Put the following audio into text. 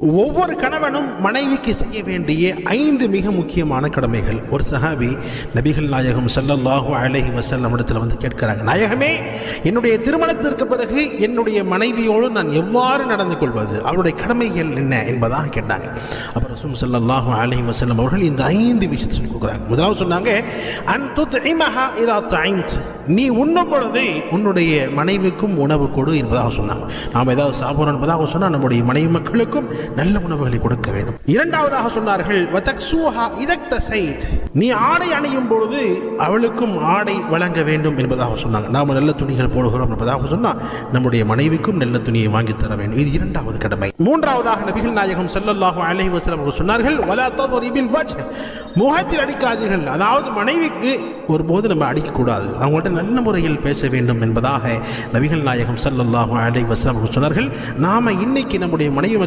ஒவ்வொரு கணவனும் மனைவிக்கு செய்ய வேண்டிய ஐந்து மிக முக்கியமான கடமைகள். ஒரு சஹாபி நபிகள் நாயகம் சல்லல்லாஹு அலைஹி வசல்லம் இடத்துல வந்து கேட்கிறாங்க நாயகமே என்னுடைய திருமணத்திற்கு பிறகு என்னுடைய மனைவியோடு நான் எவ்வாறு நடந்து கொள்வது? அவருடைய கடமைகள் என்ன? என்பதாக கேட்டாங்க. அப்புறம் ரசூம் சல்லாஹு அலைஹி வசல்லம் அவர்கள் இந்த ஐந்து விஷயத்தை சொல்லி கொடுக்குறாங்க. முதலாவது சொன்னாங்க அன் துத்இமஹா இதா தஐம்த். நீ உண்ணும் பொழுது உன்னுடைய மனைவிக்கும் உணவு கொடு என்பதாக சொன்னாங்க நாம் ஏதாவது சாப்பிடணும் என்பதாக சொன்னால் நம்முடைய மனைவி மக்களுக்கும் நல்ல உணவுகளை கொடுக்க வேண்டும். இரண்டாவதாக சொன்னார்கள் வதக்ஸூஹா இதக்த சைத். நீ ஆடை அணியும் பொழுது அவளுக்கும் ஆடை வழங்க வேண்டும் என்பதாக சொன்னாங்க. நாம் நல்ல துணிகள் போடுகிறோம் என்பதாக சொன்னால் நம்முடைய மனைவிக்கும் நல்ல துணியை வாங்கி தர வேண்டும். இது இரண்டாவது கடமை. மூன்றாவதாக நபிகள் நாயகம் ஸல்லல்லாஹு அலை வசலம் அவர்கள் சொன்னார்கள் வலா தضرிபில் வாட்ச் முகத்தில் அடிக்காதீர்கள். அதாவது மனைவிக்கு ஒருபோது நம்ம அடிக்கக்கூடாது. அவங்கள்ட்ட நல்ல முறையில் பேச வேண்டும் என்பதாக நபிகள் நாயகம் ஸல்லல்லாஹு அலை வசலம் அவர்கள் சொன்னார்கள். நாம இன்னைக்கு நம்முடைய மனைவி